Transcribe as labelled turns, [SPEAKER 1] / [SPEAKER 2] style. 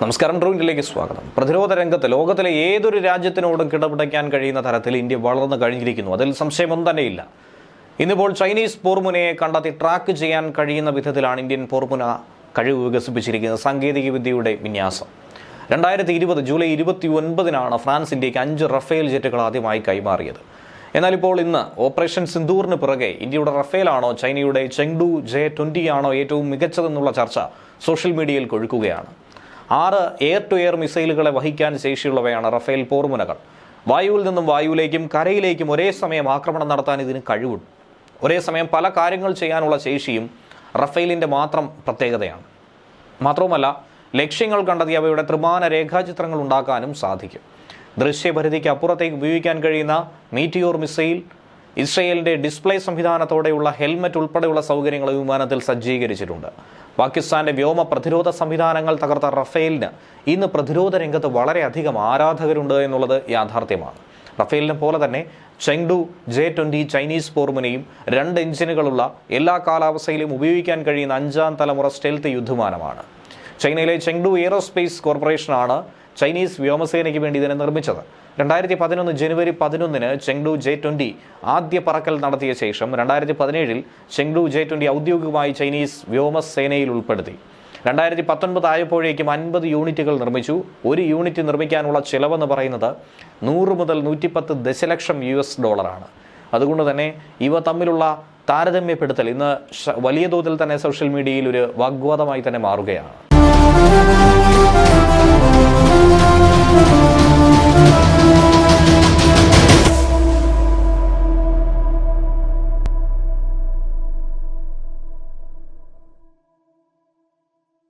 [SPEAKER 1] നമസ്കാരം ഡ്രോയിന്റിലേക്ക് സ്വാഗതം. പ്രതിരോധ രംഗത്ത് ലോകത്തിലെ ഏതൊരു രാജ്യത്തിനോടും കിടപിടയ്ക്കാൻ കഴിയുന്ന തരത്തിൽ ഇന്ത്യ വളർന്നു കഴിഞ്ഞിരിക്കുന്നു. അതിൽ സംശയമൊന്നും തന്നെയില്ല. ഇന്നിപ്പോൾ ചൈനീസ് പോർമുനയെ കണ്ടെത്തി ട്രാക്ക് ചെയ്യാൻ കഴിയുന്ന വിധത്തിലാണ് ഇന്ത്യൻ പോർമുന കഴിവ് വികസിപ്പിച്ചിരിക്കുന്നത്. സാങ്കേതിക വിദ്യയുടെ വിന്യാസം. രണ്ടായിരത്തി ഇരുപത് ജൂലൈ ഇരുപത്തി ഒൻപതിനാണ് ഫ്രാൻസ് ഇന്ത്യയ്ക്ക് അഞ്ച് റഫേൽ ജെറ്റുകൾ ആദ്യമായി കൈമാറിയത്. എന്നാൽ ഇപ്പോൾ ഇന്ന് ഓപ്പറേഷൻ സിന്ധൂറിന് പുറകെ ഇന്ത്യയുടെ റഫേലാണോ ചൈനയുടെ ചെങ്ഡു ജെ ട്വന്റി ആണോ ഏറ്റവും മികച്ചതെന്നുള്ള ചർച്ച സോഷ്യൽ മീഡിയയിൽ കൊഴുക്കുകയാണ്. ആറ് എയർ ടു എയർ മിസൈലുകളെ വഹിക്കാൻ ശേഷിയുള്ളവയാണ് റഫേൽ പോർമുനകൾ. വായുവിൽ നിന്നും വായുവിലേക്കും കരയിലേക്കും ഒരേ സമയം ആക്രമണം നടത്താൻ ഇതിന് കഴിവുണ്ട്. ഒരേ സമയം പല കാര്യങ്ങൾ ചെയ്യാനുള്ള ശേഷിയും റഫേലിന്റെ മാത്രം പ്രത്യേകതയാണ്. മാത്രവുമല്ല ലക്ഷ്യങ്ങൾ കണ്ടെത്തി അവയുടെ ത്രിമാന രേഖാചിത്രങ്ങൾ ഉണ്ടാക്കാനും സാധിക്കും. ദൃശ്യപരിധിക്ക് അപ്പുറത്തേക്ക് ഉപയോഗിക്കാൻ കഴിയുന്ന മീറ്റിയോർ മിസൈൽ ഇസ്രയേലിന്റെ ഡിസ്പ്ലേ സംവിധാനത്തോടെയുള്ള ഹെൽമറ്റ് ഉൾപ്പെടെയുള്ള സൗകര്യങ്ങൾ വിമാനത്തിൽ സജ്ജീകരിച്ചിട്ടുണ്ട്. പാകിസ്ഥാന്റെ വ്യോമ പ്രതിരോധ സംവിധാനങ്ങൾ തകർത്ത റഫേലിന് ഇന്ന് പ്രതിരോധ രംഗത്ത് വളരെയധികം ആരാധകരുണ്ട് എന്നുള്ളത് യാഥാർത്ഥ്യമാണ്. റഫേലിനെ പോലെ തന്നെ ചെങ്ഡു ജെ ട്വന്റി ചൈനീസ് പോർമുനയും രണ്ട് എഞ്ചിനുകളുള്ള എല്ലാ കാലാവസ്ഥയിലും ഉപയോഗിക്കാൻ കഴിയുന്ന അഞ്ചാം തലമുറ സ്റ്റെൽത്ത് യുദ്ധമാനമാണ് ചൈനയിലെ ചെങ്ഡു എയറോസ്പേസ് കോർപ്പറേഷനാണ് ചൈനീസ് വ്യോമസേനയ്ക്ക് വേണ്ടി ഇതിനെ നിർമ്മിച്ചത്. രണ്ടായിരത്തി പതിനൊന്ന് ജനുവരി പതിനൊന്നിന് ചെങ്ഡു ജെ ട്വന്റി ആദ്യ പറക്കൽ നടത്തിയ ശേഷം രണ്ടായിരത്തി പതിനേഴിൽ ചെങ്ഡു ജെ ട്വന്റി ഔദ്യോഗികമായി ചൈനീസ് വ്യോമസേനയിൽ ഉൾപ്പെടുത്തി. രണ്ടായിരത്തി പത്തൊൻപത് ആയപ്പോഴേക്കും അൻപത് യൂണിറ്റുകൾ നിർമ്മിച്ചു. ഒരു യൂണിറ്റ് നിർമ്മിക്കാനുള്ള ചിലവെന്ന് പറയുന്നത് നൂറ് മുതൽ നൂറ്റിപ്പത്ത് ദശലക്ഷം യു എസ് ഡോളറാണ്. അതുകൊണ്ട് തന്നെ ഇവ തമ്മിലുള്ള താരതമ്യപ്പെടുത്തൽ ഇന്ന് വലിയ തോതിൽ തന്നെ സോഷ്യൽ മീഡിയയിൽ ഒരു വാഗ്വാദമായി തന്നെ മാറുകയാണ്.